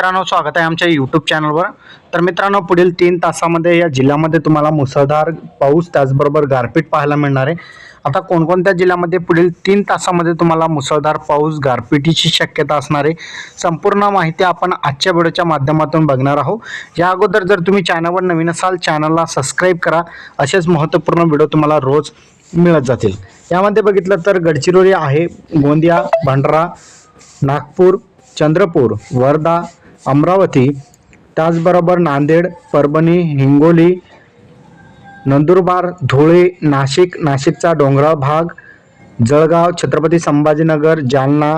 मित्रांनो स्वागत आहे आमच्या यूट्यूब चॅनलवर तर मित्रांनो पुढील तीन तासामध्ये या जिल्ह्यामध्ये तुम्हाला मुसळधार पाऊस त्याचबरोबर गारपीट पाहायला मिळणार आहे. आता कोणकोणत्या जिल्ह्यामध्ये पुढील तीन तासामध्ये तुम्हाला मुसळधार पाऊस गारपिटीची शक्यता असणार आहे संपूर्ण माहिती आपण आजच्या व्हिडिओच्या माध्यमातून बघणार आहोत. या अगोदर जर तुम्ही चॅनलवर नवीन असाल चॅनलला सबस्क्राईब करा. असेच महत्त्वपूर्ण व्हिडिओ तुम्हाला रोज मिळत जातील. यामध्ये बघितलं तर गडचिरोली आहे गोंदिया भंडारा नागपूर चंद्रपूर वर्धा अमरावती त्याचबरोबर नांदेड परभणी हिंगोली नंदुरबार धुळे नाशिक नाशिकचा डोंगराळ भाग जळगाव छत्रपती संभाजीनगर जालना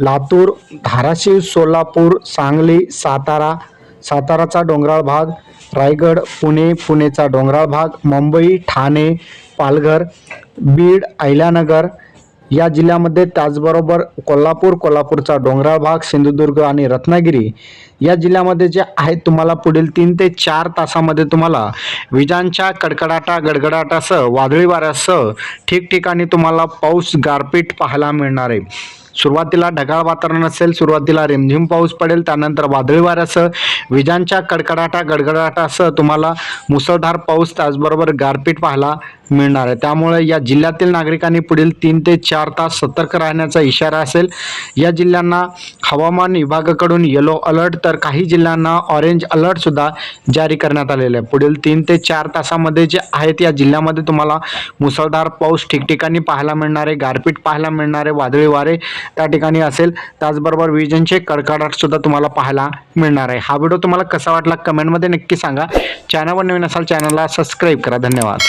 लातूर धाराशिव सोलापूर सांगली सातारा साताराचा डोंगराळ भाग रायगड पुणे पुणेचा डोंगराळ भाग मुंबई ठाणे पालघर बीड अहिल्यानगर या जिल्ह्यामध्ये त्याचबरोबर कोल्हापूर कोल्हापूरचा डोंगराळ भाग सिंधुदुर्ग आणि रत्नागिरी या जिल्ह्यामध्ये जे आहेत तुम्हाला पुढील तीन ते चार तासामध्ये तुम्हाला विजांच्या कडकडाटा गडगडाटासह वादळी वाऱ्यासह ठिकठिकाणी तुम्हाला पाऊस गारपीट पाहायला मिळणार आहे. सुरुवातीला ढगाळ वातावरण असेल सुरुवातीला रिमझिम पाऊस पडेल त्यानंतर वादळी वाऱ्यासह विजांच्या कडकडाटा गडगडाटासह तुम्हाला मुसळधार पाऊस त्याचबरोबर गारपीट पाहायला मिळणार आहे. त्यामुळे या जिल्ह्यातील नागरिकांनी पुढील तीन ते चार तास सतर्क राहण्याचा इशारा असेल. या जिल्ह्यांना हवामान विभागाकडून येलो अलर्ट तर काही जिल्ह्यांना ऑरेंज अलर्ट सुद्धा जारी करण्यात आलेले आहे. पुढील तीन ते चार तासामध्ये जे आहेत या जिल्ह्यामध्ये तुम्हाला मुसळधार पाऊस ठिकठिकाणी पाहायला मिळणार आहे गारपीट पाहायला मिळणार आहे वादळी वारे त्या ठिकाणी असेल. त्याचबरोबर विजांचे कडकडाटसुद्धा तुम्हाला पाहायला मिळणार आहे. हा व्हिडिओ तुम्हाला कसा वाटला कमेंटमध्ये नक्की सांगा. चॅनलवर नवीन असाल चॅनलला सबस्क्राईब करा. धन्यवाद.